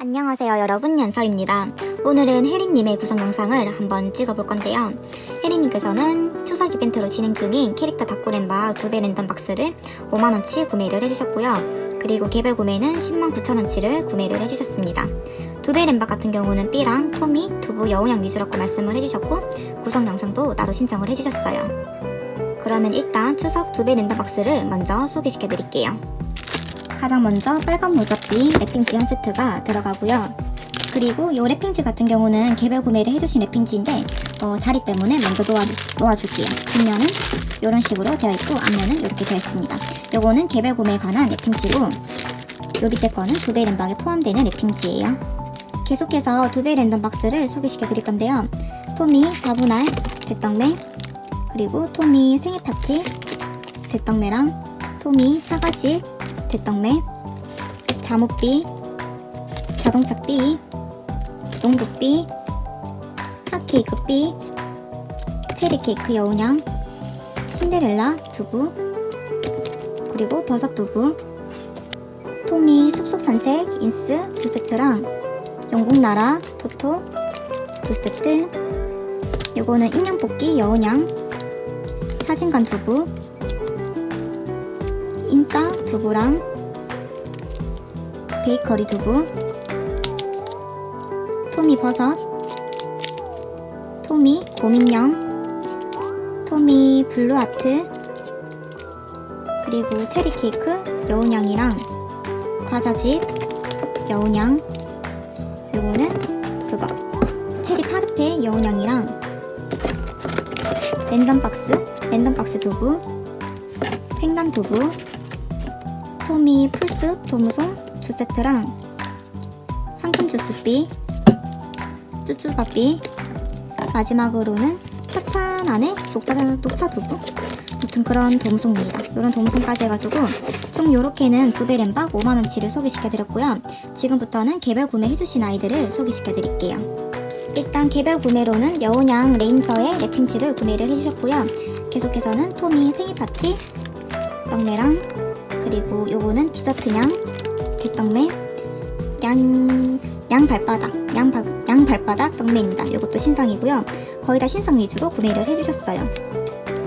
안녕하세요 여러분 연서입니다. 오늘은 혜리님의 구성 영상을 한번 찍어볼 건데요. 혜리님께서는 추석 이벤트로 진행 중인 캐릭터 다꾸렌바 두 배 랜덤 박스를 5만원치 구매를 해주셨고요. 그리고 개별 구매는 10만 9천원치를 구매를 해주셨습니다. 두배 랜박 같은 경우는 B랑 토미, 두부, 여우양 위주라고 말씀을 해주셨고 구성 영상도 따로 신청을 해주셨어요. 그러면 일단 추석 두배 랜덤 박스를 먼저 소개시켜 드릴게요. 가장 먼저 빨간 모자비 랩핑지 한 세트가 들어가고요. 그리고 이 랩핑지 같은 경우는 개별 구매를 해주신 랩핑지인데 어, 자리 때문에 먼저 놓아, 놓아줄게요. 뒷면은 이런 식으로 되어 있고 앞면은 이렇게 되어 있습니다. 요거는 개별 구매에 관한 랩핑지고 요 밑에 거는 두 배 랜방에 포함되는 랩핑지예요. 계속해서 두 배 랜덤 박스를 소개시켜 드릴 건데요. 토미 4분할 대떡매 그리고 토미 생일 파티 대떡매랑 토미 사가지 대떡매, 잠옷비, 자동차비, 농부비, 핫케이크비, 체리케이크 여운양, 신데렐라 두부, 그리고 버섯 두부, 토미 숲속 산책 인스 두 세트랑 영국 나라 토토 두 세트, 요거는 인형 뽑기 여운양, 사진관 두부, 인싸 두부랑 베이커리 두부 토미 버섯 토미 곰인형 토미 블루아트 그리고 체리 케이크 여운양이랑 과자집 여운양. 요거는 그거. 체리 파르페 여운양이랑 랜덤 박스 랜덤 박스 두부 횡단 두부 토미 풀숲 도무송 두 세트랑 상품 주스비 쭈쭈바비 마지막으로는 차찬 안에 녹차, 녹차 두부 무튼 그런 도무송입니다. 이런 도무송까지 해가지고 총 요렇게는 두 배 램박 5만원치를 소개시켜드렸고요. 지금부터는 개별 구매해주신 아이들을 소개시켜드릴게요. 일단 개별 구매로는 여운양 레인저의 랩핑치를 구매를 해주셨고요. 계속해서는 토미 생일 파티 떡매랑 그리고 요거는 디저트냥 대떡매 양, 양 발바닥 양, 바, 양 발바닥 떡매입니다. 요것도 신상이고요. 거의 다 신상 위주로 구매를 해주셨어요.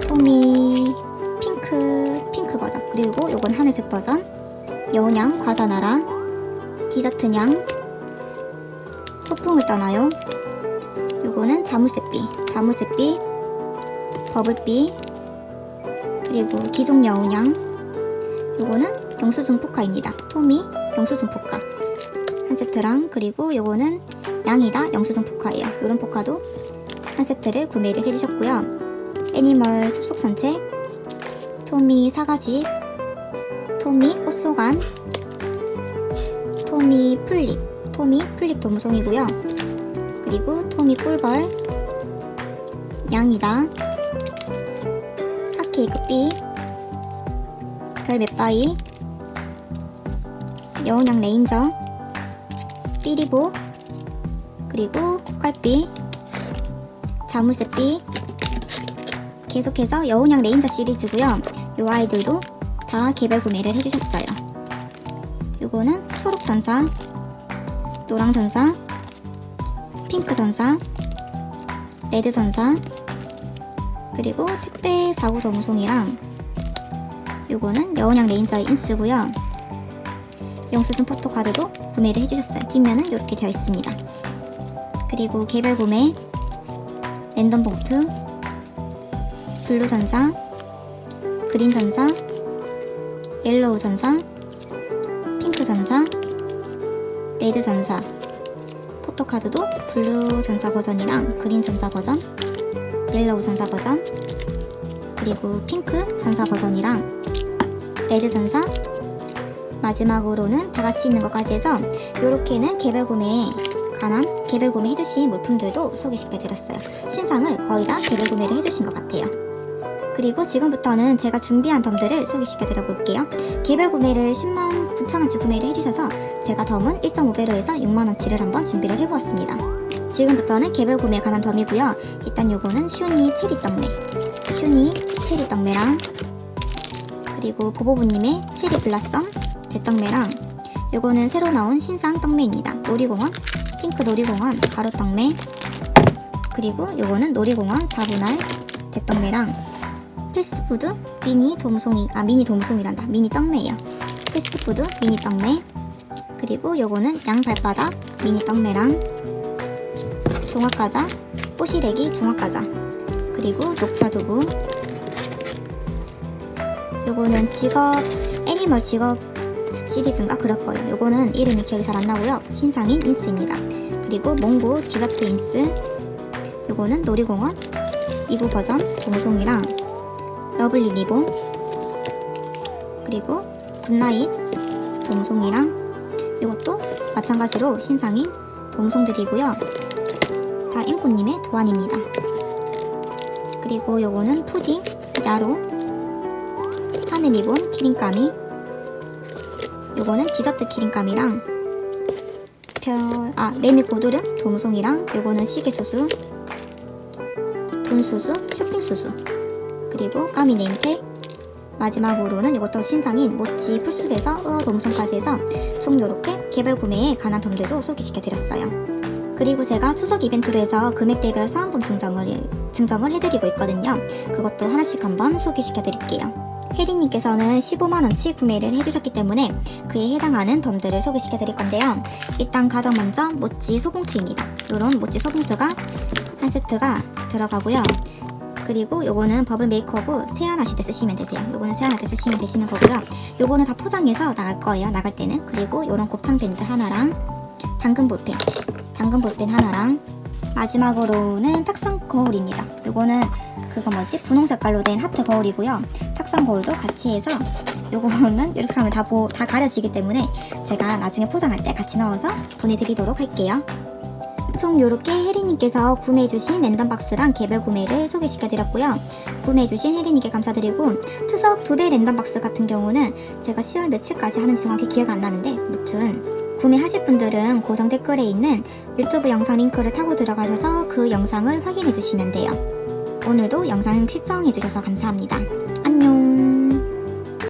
토미 핑크 핑크 버전 그리고 요건 하늘색 버전 여운양 과자나라 디저트냥 소풍을 떠나요. 요거는 자물쇠비 자물쇠비 버블비 그리고 기종 여운양 요거는 영수증 포카입니다. 토미 영수증 포카. 한 세트랑 그리고 요거는 양이다 영수증 포카예요. 요런 포카도 한 세트를 구매를 해주셨고요. 애니멀 숲속 산책. 토미 사가지. 토미 꽃소간. 토미 풀립 토미 풀립 도무송이고요. 그리고 토미 꿀벌. 양이다 핫케이크 B 별 맷바이 여운양 레인저 삐리보 그리고 콧갈비 자물쇠비 계속해서 여운양 레인저 시리즈고요. 요 아이들도 다 개별 구매를 해주셨어요. 요거는 초록전사 노랑전사 핑크전사 레드전사 그리고 택배 사구 도무송이랑 요거는 여운양 레인저의 인스고요. 영수증 포토카드도 구매를 해주셨어요. 뒷면은 이렇게 되어 있습니다. 그리고 개별 구매 랜덤 봉투 블루 전사 그린 전사 옐로우 전사 핑크 전사 레드 전사. 포토카드도 블루 전사 버전이랑 그린 전사 버전 옐로우 전사 버전 그리고 핑크 전사 버전이랑 레드 전사 마지막으로는 다 같이 있는 것까지 해서 이렇게는 개별 구매에 관한 개별 구매 해주신 물품들도 소개시켜 드렸어요. 신상을 거의 다 개별 구매를 해주신 것 같아요. 그리고 지금부터는 제가 준비한 덤들을 소개시켜 드려 볼게요. 개별 구매를 10만 9천원치 구매를 해주셔서 제가 덤은 1.5배로 해서 6만원치를 한번 준비를 해보았습니다. 지금부터는 개별 구매에 관한 덤이고요. 일단 요거는 슈니 체리 떡메 슈니 체리 떡메랑 그리고 보보부님의 체리 블라썸 대떡매랑 요거는 새로 나온 신상 떡메입니다. 놀이공원, 핑크 놀이공원 가루 떡메. 그리고 요거는 놀이공원 4분할 대떡메랑 패스트푸드 미니 돔송이, 아 미니 돔송이란다. 미니 떡메예요. 패스트푸드 미니 떡메. 그리고 요거는 양발바닥 미니 떡메랑 종합과자, 뽀시래기 종합과자. 그리고 녹차두부. 요거는 직업, 애니멀 직업 시리즈인가 그럴 거예요. 요거는 이름이 기억이 잘 안 나고요. 신상인 인스입니다. 그리고 몽구 디저트 인스. 요거는 놀이공원 2구 버전 동송이랑 러블리 리본. 그리고 굿나잇 동송이랑 요것도 마찬가지로 신상인 동송들이고요. 다 앵꼬님의 도안입니다. 그리고 요거는 푸딩, 야로, 하늘 리본, 키링까미, 요거는 디저트 키링감이랑 별, 아, 메미 고드름, 도무송이랑 요거는 시계수수, 돈수수, 쇼핑수수 그리고 까미 네임팩 마지막으로는 이것도 신상인 모찌 풀숲에서 으어 도무송까지 해서 총 요렇게 개별 구매에 관한 덤들도 소개시켜드렸어요. 그리고 제가 추석 이벤트로 해서 금액대별 사은품 증정을, 증정을 해드리고 있거든요. 그것도 하나씩 한번 소개시켜드릴게요. 혜리님께서는 15만원치 구매를 해주셨기 때문에 그에 해당하는 덤들을 소개시켜 드릴 건데요. 일단 가장 먼저 모찌 소봉투입니다. 이런 모찌 소봉투가 한 세트가 들어가고요. 그리고 요거는 버블 메이크업을 세안하실 때 쓰시면 되세요. 요거는 세안할 때 쓰시면 되시는 거고요. 요거는 다 포장해서 나갈 거예요. 나갈 때는. 그리고 요런 곱창 밴드 하나랑 당근 볼펜, 당근 볼펜 하나랑 마지막으로는 탁상 거울입니다. 요거는 그거 뭐지? 분홍 색깔로 된 하트 거울이고요. 탁상 거울도 같이 해서 요거는 이렇게 하면 다, 보, 다 가려지기 때문에 제가 나중에 포장할 때 같이 넣어서 보내드리도록 할게요. 총 요렇게 혜리님께서 구매해주신 랜덤박스랑 개별 구매를 소개시켜드렸고요. 구매해주신 혜리님께 감사드리고 추석 두 배 랜덤박스 같은 경우는 제가 10월 며칠까지 하는지 정확히 기억 안 나는데 무튼 구매하실 분들은 고정 댓글에 있는 유튜브 영상 링크를 타고 들어가셔서 그 영상을 확인해 주시면 돼요. 오늘도 영상 시청해 주셔서 감사합니다.